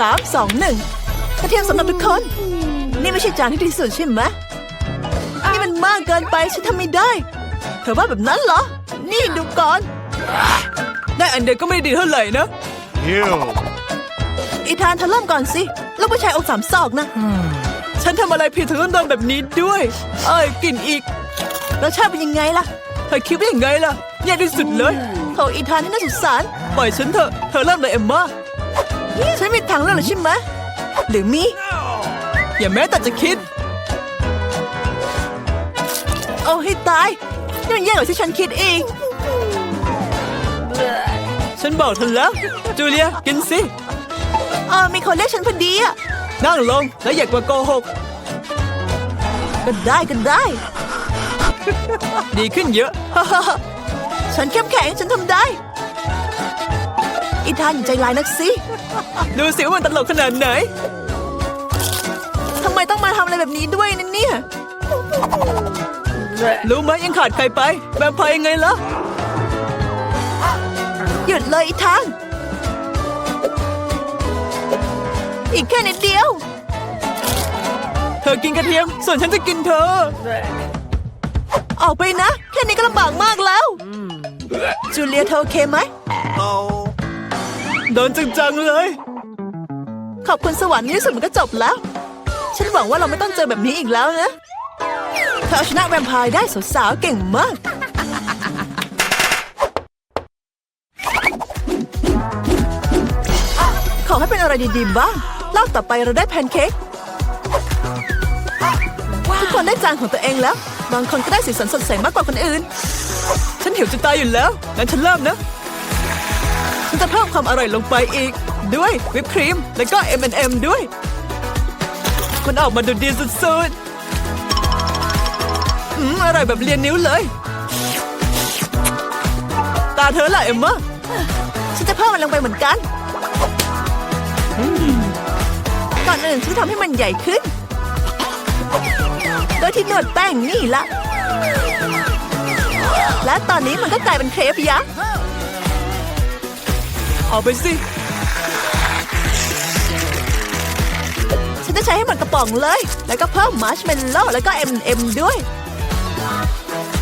สามสองหนึ่งกระเทียมสำหรับทุกคน นี่ไม่ใช่จานที่ดีที่สุดใช่ไหมนี่มันมากเกินไปฉันทำไม่ได้ เธอว่าแบบนั้นเหรอ นี่ดูก่อน ได้อันเดียวก็ไม่ดีเท่าไหร่นะ Ew. อีธานเธอเริ่มก่อนสิลูกผู้ชายอกสามศอกนะ ฉันทำอะไรผิดถึงต้องโดนแบบนี้ด้วย เอ้ยกลิ่นอีกรสชาติเป็นยังไงล่ะเธอคิดว่ายังไงล่ะแย่ที่สุดเลยโถอีธานที่น่าสงสารปล่อยฉันเถอะเธอเริ่มเลยเอ็มมา ฉันมีทางเลือกเหรอใช่ไหมหรือมีอย่าแม้แต่จะคิด เอาให้ตายนี่มันแย่กว่าที่ฉันคิดอีกฉันบอกเธอแล้ว จูเลียกินสิเออมีคนเรียกฉันพอดีอะนั่งลงแล้วอย่ากว่าโกหก ก็ได้ก็ได้ ดีขึ้นเยอะ ฉันเข้มแข็งฉันทำได้ อีธานอย่าใจร้ายนักสิ ดูสิว่ามันตลกขนาดไหน ทำไมต้องมาทำอะไรแบบนี้ด้วยนะเนี่ย รู้ไหมยังขาดใครไป แบบพายยังไงล่ะ หยุดเลยอีทางอีกแค่นิดเดียว เธอกินกระเทียม ส่วนฉันจะกินเธอ ออกไปนะ แค่นี้ก็ลำบากมากแล้ว จูเลียเธอโอเคไหม โดนจังๆเลย ขอบคุณสวรรค์ในที่สุดมันก็จบแล้ว ฉันหวังว่าเราไม่ต้องเจอแบบนี้อีกแล้วนะเธอเอาชนะแวมไพร์ได้สาวๆเก่งมาก ขอให้เป็นอะไรดีๆบ้างรอบต่อไปเราได้แพนเค้กทุกคนได้จานของตัวเองแล้ว บางคนก็ได้สีสันสดใสมากกว่าคนอื่น ฉันหิวจะตายอยู่แล้ว งั้นฉันเริ่มนะ ฉันจะเพิ่มความอร่อยลงไปอีก ด้วยวิปครีม แล้วก็ M&M ด้วย มันออกมาดูดีสุดๆอืมอร่อยแบบเลียนนิ้วเลย ตาเธอล่ะเอ็มมาฉันจะเพิ่มมันลงไปเหมือนกันก่อนอื่นฉันทำให้มันใหญ่ขึ้น โดยที่นวดแป้งนี่ละ และตอนนี้มันก็กลายเป็นเครปยักษ์ เอาไปสิ ฉันจะใช้ให้หมดกระป๋องเลย แล้วก็เพิ่มมาร์ชเมลโล่แล้วก็ M&M ด้วย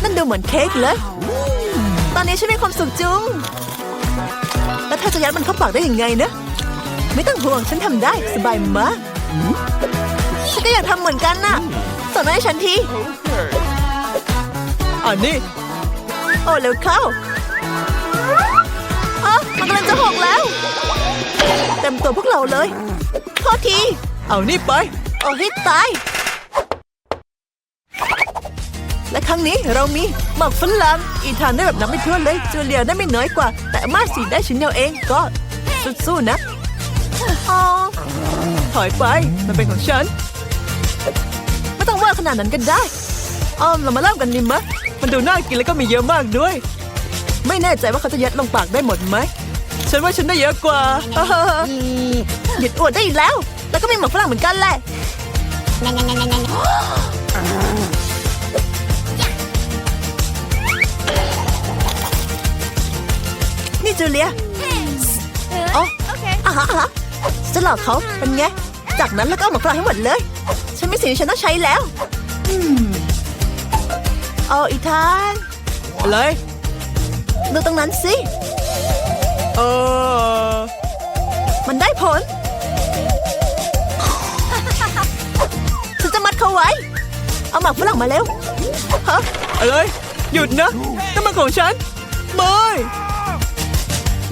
นั่นดูเหมือนเค้กเลย ตอนนี้ฉันมีความสุขจุง แล้วเธอจะยัดมันเข้าปากได้ยังไงนะ ไม่ต้องห่วงฉันทำได้สบายมากฉันก็อยากทำเหมือนกันน่ะส่งมาให้ฉันทีอันนี้โอ้เร็วเข้าอ๋อ มันกำลังจะหกแล้ว เต็มตัวพวกเราเลยโทษที เอานี่ไปโอ้ให้ตาย และครั้งนี้เรามีหมักฝรั่งอีธานได้แบบนับไม่ถ้วนเลย จูเลียได้ไม่น้อยกว่า แต่มาสีได้ชิ้นเดียวเองก็สู้ๆนะอ๋อถอยไป มันเป็นของฉัน ไม่ต้องว่าขนาดนั้นก็ได้อ้อมเรามาเริ่มกันดิมะ มันดูน่ากินแล้วก็มีเยอะมากด้วย ไม่แน่ใจว่าเขาจะยัดลงปากได้หมดไหม ฉันว่าฉันได้เยอะกว่าหยุดอวดได้อีกแล้ว แล้วก็มีหมวกฝรั่งเหมือนกันแหละนี่จูเลียอ๋ออะฮะอะฮะจะหลอกเขาเป็นไง จากนั้นแล้วก็เอาหมวกฝรั่งให้หมดเลย ฉันมีสิ่งที่ฉันต้องใช้แล้วอืมเอาอีธานอะไรดูตรงนั้นสิ เออ มันได้ผล ฉันจะมัดเขาไว้ เอาหมากฝรั่งมาเร็ว ฮะ อะไร หยุดนะนั่นมันของฉัน ไม่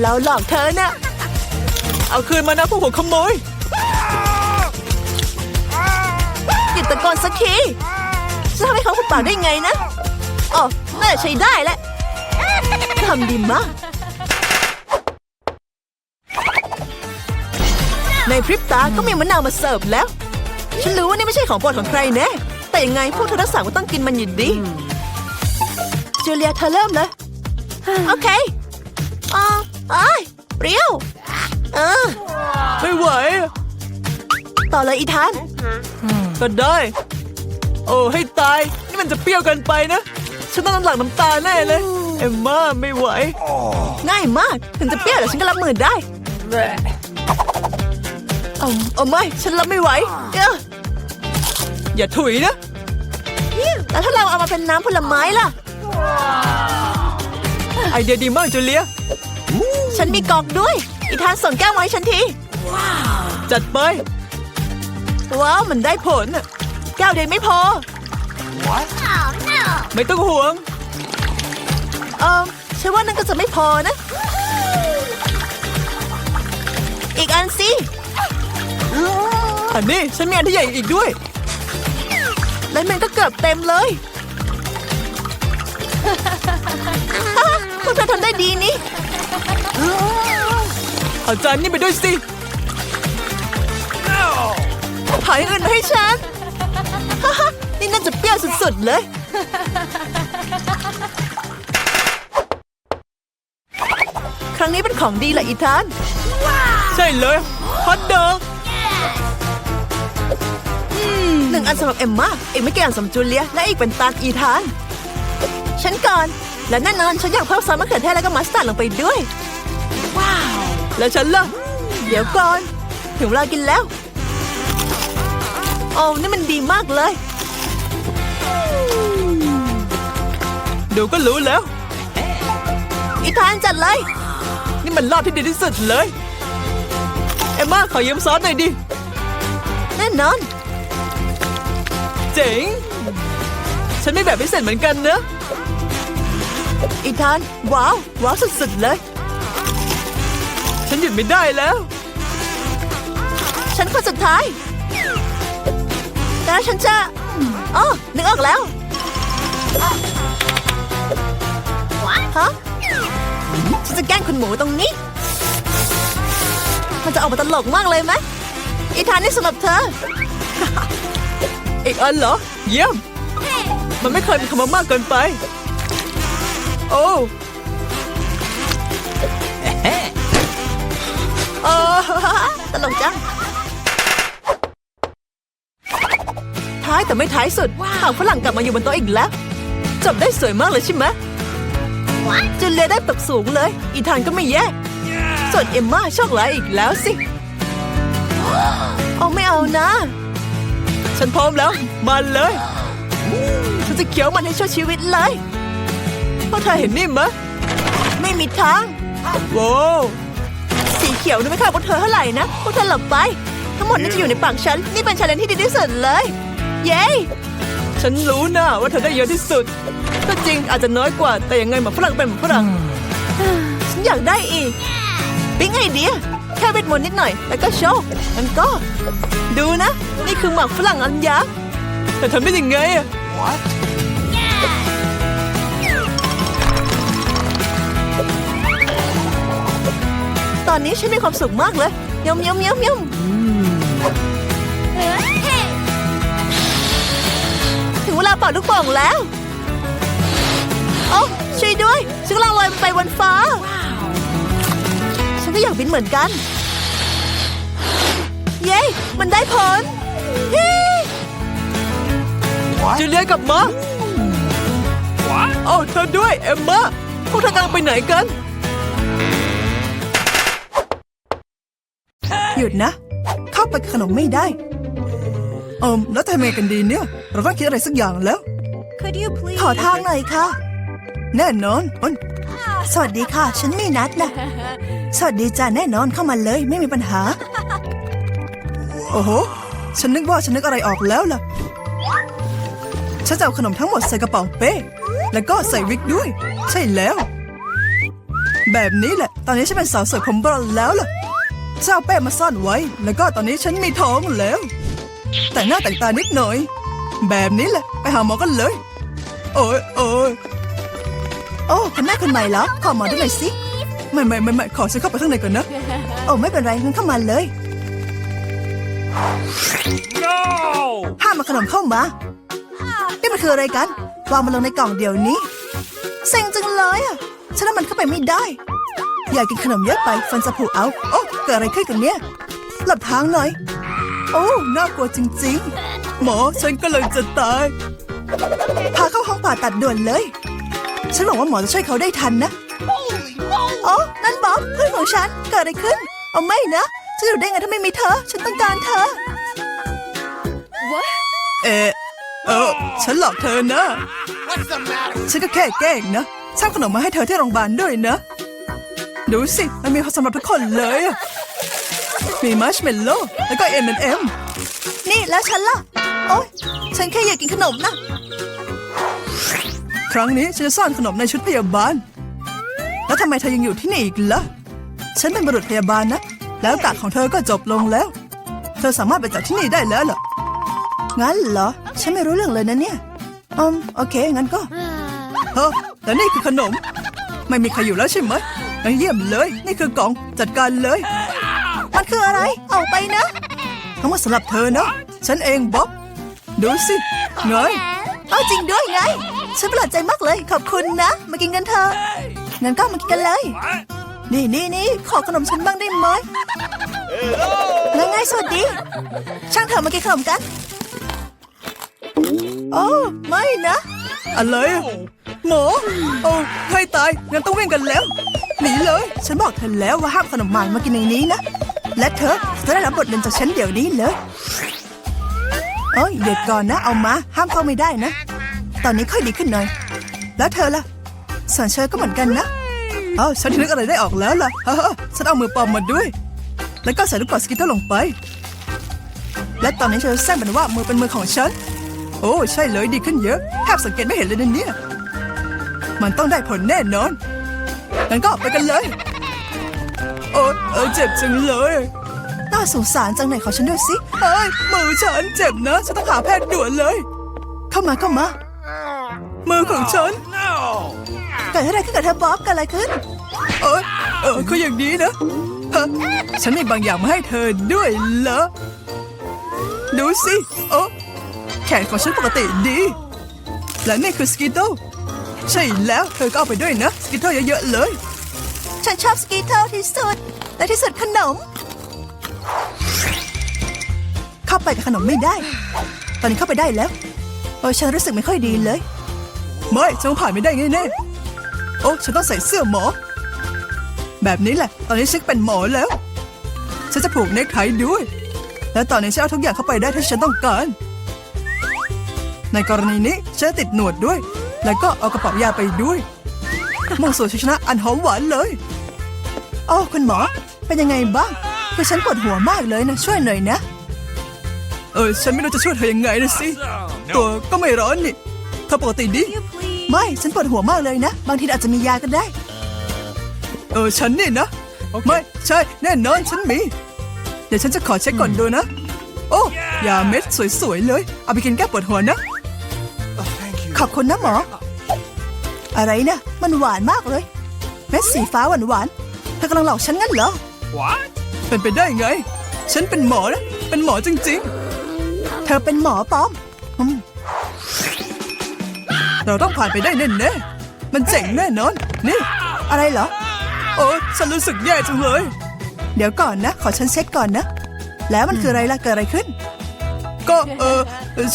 เราหลอกเธอนะ เอาคืนมานะพวกหัวขโมยหยุดตะโกนสักทีจะทำให้เขาหุบปากได้ไงนะ อ๋อ น่าจะใช้ได้แหละทำดีมาก ในพริบตาก็มีมะนาวมาเสิร์ฟแล้ว ฉันรู้ว่านี่ไม่ใช่ของโปรดของใครแน่แต่ยังไงพวกเธอทั้งสามก็ต้องกินมันอยู่ดีจูเลียเธอเริ่มเลยโอเคอ๋อเอ้ยเปรี้ยวเออไม่ไหว ต่อเลยอีธานก็ได้ โอ้ให้ตาย นี่มันจะเปรี้ยวเกันไปนะ ฉันต้องน้ำหลังน้ำตาแน่เลย เอ็มม่าไม่ไหว ง่ายมาก ถึงจะเปรี้ยวแต่ฉันก็รับมือได้โอ้ เอาเอาไม่ ฉันรับไม่ไหวเอ้ออย่าถุยนะ แล้วถ้าเราเอามาเป็นน้ำผลไม้ล่ะ ไอเดียดีมากจูเลีย ฉันมีกอกด้วย อีธานส่งแก้วมาให้ฉันที จัดไป ว้าว มันได้ผลน่ะแก้วเดียวไม่พอ ไม่ต้องห่วง เออฉันว่านั่นก็จะไม่พอนะ อีกอันสิ อันนี้ฉันมีอันที่ใหญ่อีกด้วย แล้วมันก็เกือบเต็มเลยพวกเธอทำได้ดีนี่เอาจานนี่ไปด้วยสิหายอื่นมาให้ฉัน นี่น่าจะเปรี้ยวสุดๆเลย ครั้งนี้เป็นของดีแหละอีธาน ใช่เลยฮอตดอก หนึ่งอันสำหรับเอมมาอีกไม่กี่อันสำหรับจูเลีย และอีกเป็นตาลอีธาน ฉันก่อน และแน่นอนฉันอยากเพิ่มซอสมะเขือเทศแล้วก็มัสตาร์ดลงไปด้วย ว้าว แล้วฉันล่ะ เดี๋ยวก่อน ถึงเวลากินแล้ว โอ้นี่มันดีมากเลย ดูก็รู้แล้ว อีธานจัดเลย นี่มันรอบที่ดีที่สุดเลย เอมมาขอยืมซอสหน่อยดิ แน่นอน เจ๋ง ฉันไม่แบบพิเศษเหมือนกันเนอะอีธาน ว้าว ว้าวสุดๆเลย ฉันหยุดไม่ได้แล้ว ฉันคนสุดท้ายแล้วฉันจะอ๋อนึกออกแล้วฮะฉันจะแกล้งคุณหมูตรงนี้ มันจะออกมาตลกมากเลยไหมอีธานนี่สำหรับเธอ อีกอันเหรอ เยี่ยม มันไม่เคยมีคำว่ามากเกินไป โอ้โอ้ตลกจัง ท้ายแต่ไม่ท้ายสุดหางฝรั่งกลับมาอยู่บนโต๊ะอีกแล้ว จบได้สวยมากเลยใช่ไหมจูเลียได้ตกสูงเลย อีธานก็ไม่แย่ส่วนเอมม่าโชคร้ายอีกแล้วสิ เอาไม่เอานะ ฉันพร้อมแล้ว มาเลยฉันจะเคี้ยวมันให้ชั่วชีวิตเลยพวกเธอเห็นนี่มะไม่มีทางว้าวสีเขียวนี่ไม่เข้าพวกเธอเท่าไหร่นะพวกเธอหลบไป ทั้งหมดนี่จะอยู่ในปากฉัน นี่เป็นชาเลนจ์ที่ดีที่สุดเลย เย้ฉันรู้นะว่าเธอได้เยอะที่สุดก็จริงอาจจะน้อยกว่าแต่ยังไงหมาฝรั่งเป็นหมาฝรั่งฉันอยากได้อีกปิ๊งไอเดียแค่เวทมนต์นิดหน่อย แล้วก็โชว์มันก็ ดูนะ นี่คือหมากฝรั่งอันยักษ์แต่ทำได้ยังไงอะตอนนี้ฉันมีความสุขมากเลยยำยำยำยำถึงเวลาเป่าลูกโป่งแล้วโอ้ช่วยด้วย ฉันกำลังลอยไปบนฟ้า ฉันก็อยากบินเหมือนกัน เย้ มันได้ผลเฮ้จูเลียกลับมาโอ้เธอด้วย เอมมาพวกเธอกำลังไปไหนกัน หยุดนะ เข้าไปกับขนมไม่ได้ เอิมแล้วทำไงกันดีเนี่ย เราต้องคิดอะไรสักอย่างแล้ว Could you please ขอทางหน่อยค่ะ แน่นอนอ้นสวัสดีค่ะ ฉันมีนัดนะ สวัสดีจ้าแน่นอนเข้ามาเลย ไม่มีปัญหา โอ้โห ฉันนึกว่าฉันนึกอะไรออกแล้วล่ะ ฉันจะเอาขนมทั้งหมดใส่กระเป๋าเป้ แล้วก็ใส่วิกด้วย ใช่แล้ว แบบนี้แหละ ตอนนี้ฉันเป็นสาวสวยผมบอลแล้วล่ะเจะเอาแป้มาซ่อนไว้ แล้วก็ตอนนี้ฉันมีท้องแล้ว แต่งหน้าแต่งตานิดหน่อย แบบนี้แหละ ไปหาหมอกันเลย โอ้ยโอ้ยโอ้คุณแม่คนใหม่เหรอขอหมอด้วยหน่อยสิ ไม่ไม่ไม่ไม่ขอฉันเข้าไปข้างในก่อนนะ โอ้ไม่เป็นไรงั้นเข้ามาเลย ห้ามมาขนมเข้ามา นี่มันคืออะไรกัน วางมันลงในกล่องเดี๋ยวนี้เซ็งจังเลยอะฉันว่ามันเข้าไปไม่ได้ อยากกินขนมเยอะไป ฟันจะผุเอา โอ้เกิดอะไรขึ้นกันเนี่ยหลับทางหน่อย โอ้ น่ากลัวจริง ๆ หมอฉันก็เลยจะตาย พาเข้าห้องผ่าตัดด่วนเลย ฉันหวังว่าหมอจะช่วยเขาได้ทันนะ โอ้ นั่นบ๊อบเพื่อนของฉัน เกิดอะไรขึ้น เอาไม่นะ จะอยู่ได้ไงถ้าไม่มีเธอ ฉันต้องการเธอ เออเออ ฉันหลอกเธอนะ What's the matter? ฉันก็แค่แกล้งนะสร้างขนมมาให้เธอที่โรงพยาบาลด้วยนะ ดูสิ มันมีสำหรับทุกคนเลยอะมีมัชเมลโล่แล้วก็เอ็มเอ็มนี่แล้วฉันล่ะ โอ๊ย ฉันแค่อยากกินขนมนะ ครั้งนี้ฉันจะซ่อนขนมในชุดพยาบาล แล้วทำไมเธอยังอยู่ที่นี่อีกล่ะ ฉันเป็นบุรุษพยาบาลนะ แล้วกะของเธอก็จบลงแล้ว เธอสามารถไปจากที่นี่ได้แล้วเหรอ งั้นเหรอ ฉันไม่รู้เรื่องเลยนะเนี่ยอืมโอเค งั้นก็เฮ้อแต่นี่คือขนม ไม่มีใครอยู่แล้วใช่ไหมงั้นเยี่ยมเลย นี่คือกล่อง จัดการเลย มันคืออะไรเอาไปนะ ทั้งหมดสำหรับเธอนะ ฉันเองบ๊อบ ดูสิไงเอาจริงด้วยไง ฉันประหลาดใจมากเลย ขอบคุณนะ มากินกันเถอะงั้นก็มากินกันเลย นี่นี่นี่ขอขนมฉันบ้างได้ไหมแล้วไงสวัสดี ช่างเถอะมากินขนมกัน โอ้ไม่นะ อะไรอะหมอโอ้ให้ตายงั้นต้องวิ่งกันแล้ว หนีเลย ฉันบอกเธอแล้วว่าห้ามขนมหวานมากินในนี้นะ และเธอจะได้รับบทเรียนจากฉันเดี๋ยวนี้เลยเอ้ยเดี๋ยวก่อนนะเอามา ห้ามเข้าไม่ได้นะ ตอนนี้ค่อยดีขึ้นหน่อย แล้วเธอล่ะส่วนเชอก็เหมือนกันนะ อ้าฉันนึกอะไรได้ออกแล้วล่ะฮ่าฉันเอามือปลอมมาด้วย แล้วก็ใส่ลูกกรอกสกิตเตอร์ลงไป และตอนนี้เธอแซงเป็นว่ามือเป็นมือของฉัน โอ้ใช่เลยดีขึ้นเยอะแทบสังเกตไม่เห็นเลยนะเนี่ยมันต้องได้ผลแน่นอนงั้นก็ไปกันเลย โอ้เออเจ็บจังเลยน่าสงสารจังไหนขอฉันด้วยสิเอ้ยมือฉันเจ็บนะฉันต้องหาแพทย์ด่วนเลย เข้ามาเข้ามา มือของฉัน กิดอะไรขึ้นกับเธอบ๊อบเกิดอะไรขึ้น เออเออคืออย่างนี้นะฮะฉันมีบางอย่างมาให้เธอด้วยเหรอ ดูสิโอ้แขนของฉันปกติดี และนี่คือสกิตเตใช่แล้วเธอก็เอาไปด้วยนะสกิตเตเยอะๆเลย ฉันชอบสกิตเตลที่สุดและที่สุดขนม เข้าไปกับขนมไม่ได้ ตอนนี้เข้าไปได้แล้วโอ้ฉันรู้สึกไม่ค่อยดีเลย ไม่ฉันผ่านไม่ได้แน่ๆ โอ้ฉันต้องใส่เสื้อหมอ แบบนี้แหละ ตอนนี้ฉันเป็นหมอแล้ว ฉันจะผูกเนคไทด้วย และตอนนี้ฉันเอาทุกอย่างเข้าไปได้ที่ฉันต้องการ ในกรณีนี้ฉันติดหนวดด้วย แล้วก็เอากระเป๋ายาไปด้วยมุ่งสู่ชัยชนะอันหอมหวานเลยโอ้คุณหมอ เป็นยังไงบ้างคือฉันปวดหัวมากเลยนะ ช่วยหน่อยนะ เออฉันไม่รู้จะช่วยเธอยังไงนะสิ ตัวก็ไม่ร้อนนี่เธอปกติดี ไม่ฉันปวดหัวมากเลยนะ บางทีอาจจะมียาก็ได้ เออฉันนี่นะ ไม่ใช่แน่นอนฉันมี เดี๋ยวฉันจะขอเช็คก่อนดูนะ โอ้ยาเม็ดสวยๆเลย เอาไปกินแก้ปวดหัวนะ Oh, thank you. ขอบคุณนะหมอ อะไรนะมันหวานมากเลย เม็ดสีฟ้าหวานหวานๆเธอกำลังหลอกฉันงั้นเหรอ What? เป็นไปได้ไง ฉันเป็นหมอนะ เป็นหมอจริงๆ เธอเป็นหมอปลอมอืม เราต้องผ่านไปได้แน่แน่ๆมันเจ๋งแน่นอน นี่ อะไรเหรอ โอ้ฉันรู้สึกแย่จังเลย เดี๋ยวก่อนนะ ขอฉันเช็คก่อนนะ แล้วมันคืออะไรล่ะ เกิดอะไรขึ้น ก็เออ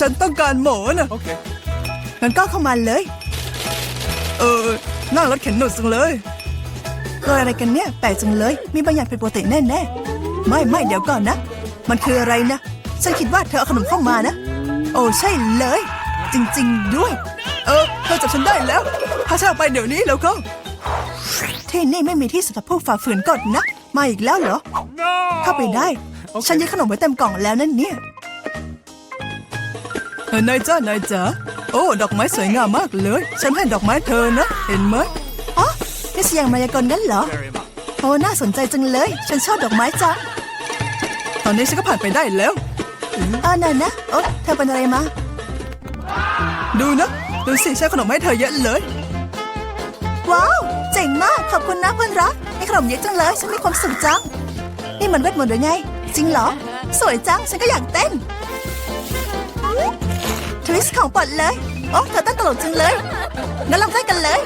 ฉันต้องการหมอนะ Okay. งั้นก็เข้ามาเลย เออ นั่งรถเข็นหนุดจังเลยเกิดอะไรกันเนี่ย แปลกจังเลย มีบางอย่างผิดปกติแน่ๆไม่ไม่เดี๋ยวก่อนนะ มันคืออะไรนะ ฉันคิดว่าเธอเอาขนมเข้ามานะ โอ้ใช่เลย จริง ๆ ด้วย เออเธอจับฉันได้แล้ว พาฉันออกไปเดี๋ยวนี้แล้วก็ ที่นี่ไม่มีที่สำหรับผู้ฝ่าฝืนกฎนะ มาอีกแล้วเหรอ No! เข้าไปได้ ฉันยึดขนมไว้เต็มกล่องแล้วนั่นเนี่ยเออนายจ้านายจ๋าโอ้ ดอกไม้สวยงามมากเลย ฉันให้ดอกไม้เธอนะ เห็นไหมอ๋อนี่เสียงมายากลงั้นเหรอ Very much. โอ้น่าสนใจจังเลย ฉันชอบดอกไม้จังตอนนี้ฉันก็ผ่านไปได้แล้วอ่านั่นนะโอ้เธอเป็นอะไรมา ดูนะ ดูสิฉันขนมให้เธอเยอะเลย ว้าว เจ๋งมาก ขอบคุณนะเพื่อนรักให้ขนมเยอะจังเลย ฉันมีความสุขจัง นี่มันเวทมนต์หรือไง จริงเหรอ สวยจัง ฉันก็อยากเต้น ทวิสต์ของปดเลย โอ้ เธอเต้นตลกจังเลย งั้นลองเต้นกันเลย